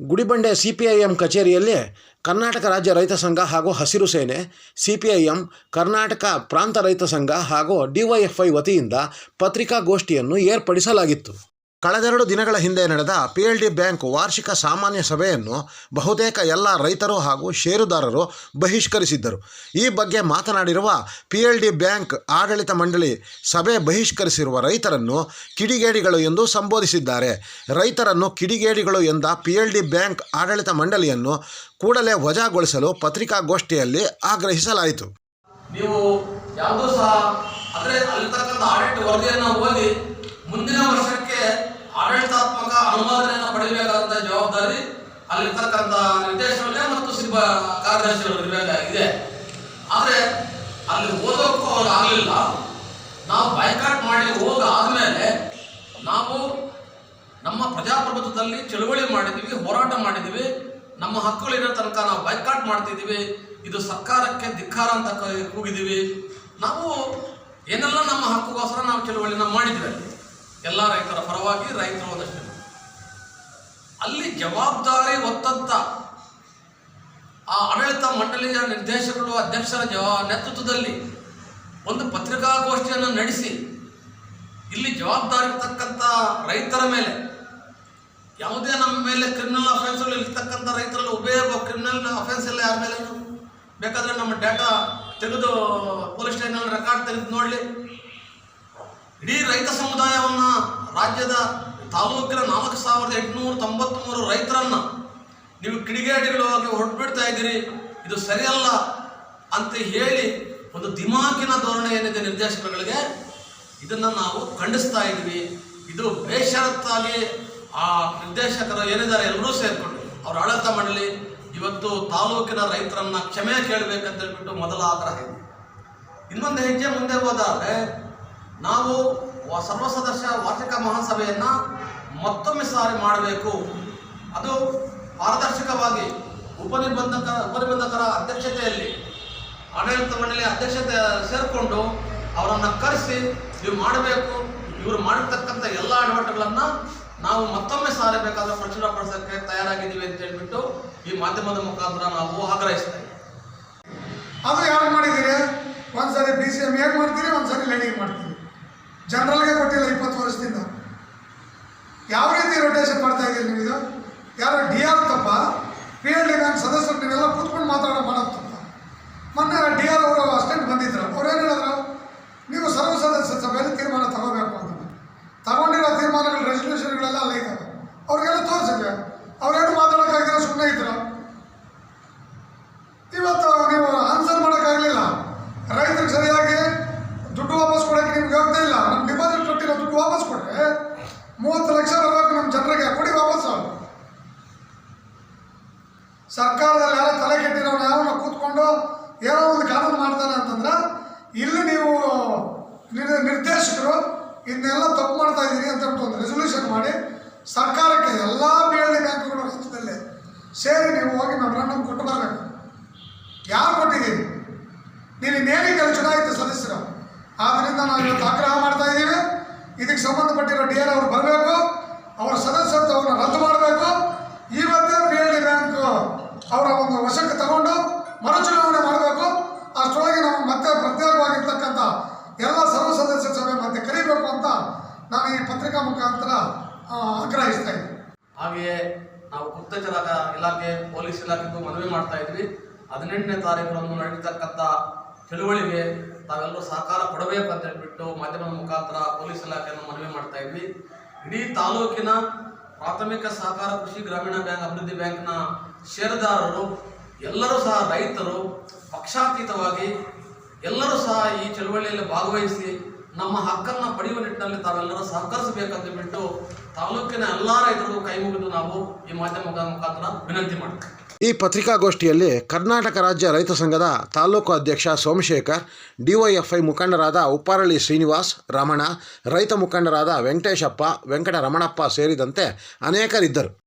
Gudibande C I ಕಚೇರಿಯಲ್ಲಿ ಕರ್ನಾಟಕ ರಾಜ್ಯ ರೈತ ಸಂಘ ಹಾಗೂ ಹಸಿರು ಸೇನೆ ಸಿ ಐ ಕರ್ನಾಟಕ ಪ್ರಾಂತ ರೈತ ಸಂಘ ಹಾಗೂ ಡಿವೈಎಫ್ಐ ವತಿಯಿಂದ ಪತ್ರಿಕಾಗೋಷ್ಠಿಯನ್ನು ಏರ್ಪಡಿಸಲಾಗಿತ್ತು. ಕಳೆದೆರಡು ದಿನಗಳ ಹಿಂದೆ ನಡೆದ ಪಿ ಎಲ್ ಡಿ ಬ್ಯಾಂಕ್ ವಾರ್ಷಿಕ ಸಾಮಾನ್ಯ ಸಭೆಯನ್ನು ಬಹುತೇಕ ಎಲ್ಲ ರೈತರು ಹಾಗೂ ಷೇರುದಾರರು ಬಹಿಷ್ಕರಿಸಿದ್ದರು. ಈ ಬಗ್ಗೆ ಮಾತನಾಡಿರುವ ಪಿ ಎಲ್ ಡಿ ಬ್ಯಾಂಕ್ ಆಡಳಿತ ಮಂಡಳಿ ಸಭೆ ಬಹಿಷ್ಕರಿಸಿರುವ ರೈತರನ್ನು ಕಿಡಿಗೇಡಿಗಳು ಎಂದು ಸಂಬೋಧಿಸಿದ್ದಾರೆ. ರೈತರನ್ನು ಕಿಡಿಗೇಡಿಗಳು ಎಂದ ಪಿ ಎಲ್ ಡಿ ಬ್ಯಾಂಕ್ ಆಡಳಿತ ಮಂಡಳಿಯನ್ನು ಕೂಡಲೇ ವಜಾಗೊಳಿಸಲು ಪತ್ರಿಕಾಗೋಷ್ಠಿಯಲ್ಲಿ ಆಗ್ರಹಿಸಲಾಯಿತು. ಮುಂದಿನ ವರ್ಷಕ್ಕೆ ಆಡಳಿತಾತ್ಮಕ ಅನುಮೋದನೆಯನ್ನು ಪಡೆಯಬೇಕಾದಂತ ಜವಾಬ್ದಾರಿ ಅಲ್ಲಿರ್ತಕ್ಕಂಥ ನಿರ್ದೇಶಕರಿಗೆ ಮತ್ತು ಸಿಬ್ಬ ಕಾರ್ಯದರ್ಶಿಗಳು ಇರಬೇಕಾಗಿದೆ ಆದರೆ ಅಲ್ಲಿ ಓದೋಕ್ಕೂ ಅವ್ರು ಆಗಲಿಲ್ಲ. ನಾವು ಬೈಕಾಟ್ ಮಾಡಿ ಹೋಗಾದ್ಮೇಲೆ ನಾವು ನಮ್ಮ ಪ್ರಜಾಪ್ರಭುತ್ವದಲ್ಲಿ ಚಳುವಳಿ ಮಾಡಿದ್ದೀವಿ, ಹೋರಾಟ ಮಾಡಿದ್ದೀವಿ. ನಮ್ಮ ಹಕ್ಕುಗಳಿರೋ ತನಕ ನಾವು ಬೈಕಾಟ್ ಮಾಡ್ತಿದ್ದೀವಿ. ಇದು ಸರ್ಕಾರಕ್ಕೆ ಧಿಕ್ಕಾರ ಅಂತ ಕೂಗಿದ್ದೀವಿ. ನಾವು ಏನೆಲ್ಲ ನಮ್ಮ ಹಕ್ಕುಗೋಸ್ಕರ ನಾವು ಚಳುವಳಿನ ಮಾಡಿದ್ವಿ ಎಲ್ಲ ರೈತರ ಪರವಾಗಿ ರೈತರು ಒಂದಷ್ಟು ಅಲ್ಲಿ ಜವಾಬ್ದಾರಿ ಹೊತ್ತಂತ ಆ ಆಡಳಿತ ಮಂಡಳಿಯ ನಿರ್ದೇಶಕರು, ಅಧ್ಯಕ್ಷರ ಜವಾ ನೇತೃತ್ವದಲ್ಲಿ ಒಂದು ಪತ್ರಿಕಾಗೋಷ್ಠಿಯನ್ನು ನಡೆಸಿ, ಇಲ್ಲಿ ಜವಾಬ್ದಾರಿ ಇರ್ತಕ್ಕಂಥ ರೈತರ ಮೇಲೆ, ಯಾವುದೇ ನಮ್ಮ ಮೇಲೆ ಕ್ರಿಮಿನಲ್ ಅಫೆನ್ಸ್ಗಳು ಇರ್ತಕ್ಕಂಥ ರೈತರಲ್ಲಿ ಉಭಯ ಕ್ರಿಮಿನಲ್ ಅಫೆನ್ಸ್ ಎಲ್ಲ ಯಾರ ಮೇಲೆ ಬೇಕಾದ್ರೆ ನಮ್ಮ ಡೇಟಾ ತೆಗೆದು ಪೊಲೀಸ್ ಸ್ಟೇಷನಲ್ಲಿ ರೆಕಾರ್ಡ್ ತೆಗೆದು ನೋಡಲಿ. ಇಡೀ ರೈತ ಸಮುದಾಯವನ್ನ ರಾಜ್ಯದ ತಾಲೂಕಿನ ನಾಲ್ಕು ಸಾವಿರದ ಎಂಟುನೂರ ತೊಂಬತ್ತ್ಮೂರು ರೈತರನ್ನ ನೀವು ಕಿಡಿಗೇಡಿಗಳಾಗಿ ಹೊರಟುಬಿಡ್ತಾ ಇದ್ದೀರಿ. ಇದು ಸರಿಯಲ್ಲ ಅಂತ ಹೇಳಿ ಒಂದು ದಿಮಾಕಿನ ಧೋರಣೆ ಏನಿದೆ ನಿರ್ದೇಶಕಗಳಿಗೆ ಇದನ್ನು ನಾವು ಖಂಡಿಸ್ತಾ ಇದ್ದೀವಿ. ಇದು ಬೇಷರತ್ತಾಗಿ ಆ ನಿರ್ದೇಶಕರು ಏನಿದ್ದಾರೆ ಎಲ್ಲರೂ ಸೇರಿಕೊಂಡು ಅವ್ರು ಆಡಳಿತ ಮಾಡಲಿ. ಇವತ್ತು ತಾಲೂಕಿನ ರೈತರನ್ನ ಕ್ಷಮೆ ಕೇಳಬೇಕಂತ ಹೇಳ್ಬಿಟ್ಟು ಮೊದಲ ಆಗ್ರಹ ಇದೆ. ಇನ್ನೊಂದು ಹೆಜ್ಜೆ ಮುಂದೆ ಹೋದಾದ್ರೆ ನಾವು ಸರ್ವ ಸದಸ್ಯ ವಾರ್ಷಿಕ ಮಹಾಸಭೆಯನ್ನು ಮತ್ತೊಮ್ಮೆ ಸಾರಿ ಮಾಡಬೇಕು. ಅದು ಪಾರದರ್ಶಕವಾಗಿ ಉಪನಿಬಂಧಕ ಉಪನಿಬಂಧಕರ ಅಧ್ಯಕ್ಷತೆಯಲ್ಲಿ ಆಡಳಿತ ಮಂಡಳಿ ಅಧ್ಯಕ್ಷತೆ ಸೇರಿಕೊಂಡು ಅವರನ್ನು ಕರೆಸಿ ನೀವು ಮಾಡಬೇಕು, ಇವರು ಮಾಡಿರ್ತಕ್ಕಂಥ ಎಲ್ಲ ಅಡವಟ್ಟುಗಳನ್ನು ನಾವು ಮತ್ತೊಮ್ಮೆ ಸಾರಿ ಬೇಕಾದ್ರೆ ಪ್ರಚುರಪಡಿಸೋಕ್ಕೆ ತಯಾರಾಗಿದ್ದೀವಿ ಅಂತ ಹೇಳ್ಬಿಟ್ಟು ಈ ಮಾಧ್ಯಮದ ಮುಖಾಂತರ ನಾವು ಆಗ್ರಹಿಸ್ತೇವೆ. ಅದು ಯಾರು ಮಾಡಿದ್ದೀರಿ? ಒಂದ್ಸರಿ ಬಿ ಸಿ ಎಂ ಏನು ಮಾಡ್ತೀರಿ? ಒಂದ್ಸರಿ ಲೇಡಿಂಗ್ ಮಾಡ್ತೀರಿ. ಜನರಲ್ಗೆ ಕೊಟ್ಟಿಲ್ಲ ಇಪ್ಪತ್ತು ವರ್ಷದಿಂದ. ಯಾವ ರೀತಿ ರೊಟೇಷನ್ ಮಾಡ್ತಾ ಇದ್ದೀರಿ ನೀವು ಇದು? ಯಾರು ಡಿ ಆರ್ ತಪ್ಪ? ಪಿ ಎಲ್ ಡಿ ಬ್ಯಾಂಕ್ ಸದಸ್ಯರು ನೀವೆಲ್ಲ ಕೂತ್ಕೊಂಡು ಮಾತಾಡೋ ಮಾಡೋದು ತಪ್ಪ. ಮೊನ್ನೆ ಡಿ ಆರ್ ಅವರು ಅಸ್ಟೆಂಟ್ ಬಂದಿದ್ರು. ಅವ್ರು ಏನು ಹೇಳಿದ್ರು? ನೀವು ಸರ್ವ ಸದಸ್ಯ ಸಭೆಯಲ್ಲಿ ತೀರ್ಮಾನ ತಗೋಬೇಕು ಅಂತ. ತಗೊಂಡಿರೋ ತೀರ್ಮಾನಗಳು ರೆಸಲ್ಯೂಷನ್ಗಳೆಲ್ಲ ಅಲ್ಲೇ ಇದ್ದಾವೆ. ಅವ್ರಿಗೆಲ್ಲ ತೋರಿಸಿದ್ವಿ ಅವ್ರೇನು ಮಾತಾಡೋಕ್ಕಾಗಿರೋ ಸುಮ್ಮನೆ ಇದ್ರು. ಸರ್ಕಾರದಲ್ಲಿ ಯಾರೋ ತಲೆ ಕೆಟ್ಟಿರೋನು ಯಾರೋ ಕೂತ್ಕೊಂಡು ಏನೋ ಒಂದು ಕಾನೂನು ಮಾಡ್ತಾರೆ ಅಂತಂದ್ರೆ ಇಲ್ಲಿ ನೀವು ನಿರ್ದೇಶಕರು ಇದನ್ನೆಲ್ಲ ತಪ್ಪು ಮಾಡ್ತಾ ಇದ್ದೀರಿ ಅಂತ ಒಂದು ರೆಸೊಲ್ಯೂಷನ್ ಮಾಡಿ ಸರ್ಕಾರಕ್ಕೆ ಎಲ್ಲ ಬಿ ಎಲ್ ಸೇರಿ ನೀವು ಹೋಗಿ ಮೆಮೊರಾಂಡಮ್ ಕೊಟ್ಟು ಬರಬೇಕು. ಯಾರು ಕೊಟ್ಟಿದ್ದೀರಿ? ನೀನು ನೇರಿಗೆಲ್ಲ ಚುನಾಯಿತ ಸದಸ್ಯರು? ಆದ್ದರಿಂದ ನಾವು ಇವತ್ತು ಆಗ್ರಹ ಮಾಡ್ತಾ ಇದ್ದೀವಿ. ಇದಕ್ಕೆ ಸಂಬಂಧಪಟ್ಟಿರೋ ಡಿ ಆರ್ ಅವರು ಬರಬೇಕು ಅವರ ಸದಸ್ಯತ್ವವನ್ನು ರದ್ದು ಮಾಡಬೇಕು ಇವತ್ತೇ ಪಿ ಎಲ್ ಡಿ ಬ್ಯಾಂಕ್ ಅವರ ಒಂದು ವಶಕ್ಕೆ ತಗೊಂಡು ಮರುಚುನಾವಣೆ ಮಾಡಬೇಕು ಅಷ್ಟರೊಳಗೆ ನಾವು ಮತ್ತೆ ಪ್ರತ್ಯೇಕವಾಗಿರ್ತಕ್ಕಂಥ ಎಲ್ಲ ಸರ್ವ ಸದಸ್ಯ ಸಭೆ ಮತ್ತೆ ಕರಿಬೇಕು ಅಂತ ನಾನು ಈ ಪತ್ರಿಕಾ ಮುಖಾಂತರ ಆಗ್ರಹಿಸ್ತಾ ಇದ್ವಿ. ಹಾಗೆಯೇ ನಾವು ಗುಪ್ತಚರ ಇಲಾಖೆ, ಪೊಲೀಸ್ ಇಲಾಖೆಗೂ ಮನವಿ ಮಾಡ್ತಾ ಇದ್ವಿ. ಹದಿನೆಂಟನೇ ತಾರೀಕರಂದು ನಡೀತಕ್ಕಂಥ ಚಳುವಳಿಗೆ ತಾವೆಲ್ಲರೂ ಸಹಕಾರ ಕೊಡಬೇಕು ಅಂತ ಹೇಳ್ಬಿಟ್ಟು ಮಾಧ್ಯಮದ ಮುಖಾಂತರ ಪೊಲೀಸ್ ಇಲಾಖೆಯನ್ನು ಮನವಿ ಮಾಡ್ತಾ ಇದ್ವಿ. ಇಡೀ ತಾಲೂಕಿನ ಪ್ರಾಥಮಿಕ ಸಹಕಾರ ಕೃಷಿ ಗ್ರಾಮೀಣ ಬ್ಯಾಂಕ್, ಅಭಿವೃದ್ಧಿ ಬ್ಯಾಂಕ್ನ ಷೇರುದಾರರು, ಎಲ್ಲರೂ ಸಹ ರೈತರು ಪಕ್ಷಾತೀತವಾಗಿ ಎಲ್ಲರೂ ಸಹ ಈ ಚಳುವಳಿಯಲ್ಲಿ ಭಾಗವಹಿಸಿ ನಮ್ಮ ಹಕ್ಕನ್ನು ಪಡೆಯುವ ನಿಟ್ಟಿನಲ್ಲಿ ತಾವೆಲ್ಲರೂ ಸಹಕರಿಸಬೇಕಂತ ಬಿಟ್ಟು ತಾಲೂಕಿನ ಎಲ್ಲ ರೈತರಿಗೂ ಕೈ ಮುಗಿದು ನಾವು ಈ ಮಾಧ್ಯಮದ ಮುಖಾಂತರ ವಿನಂತಿ ಮಾಡ್ತೇವೆ. ಈ ಪತ್ರಿಕಾಗೋಷ್ಠಿಯಲ್ಲಿ ಕರ್ನಾಟಕ ರಾಜ್ಯ ರೈತ ಸಂಘದ ತಾಲೂಕು ಅಧ್ಯಕ್ಷ ಸೋಮಶೇಖರ್, ಡಿವೈಎಫ್ಐ ಮುಖಂಡರಾದ ಉಪ್ಪಾರಳ್ಳಿ ಶ್ರೀನಿವಾಸ್, ರಮಣ, ರೈತ ಮುಖಂಡರಾದ ವೆಂಕಟೇಶಪ್ಪ, ವೆಂಕಟರಮಣಪ್ಪ ಸೇರಿದಂತೆ ಅನೇಕರಿದ್ದರು.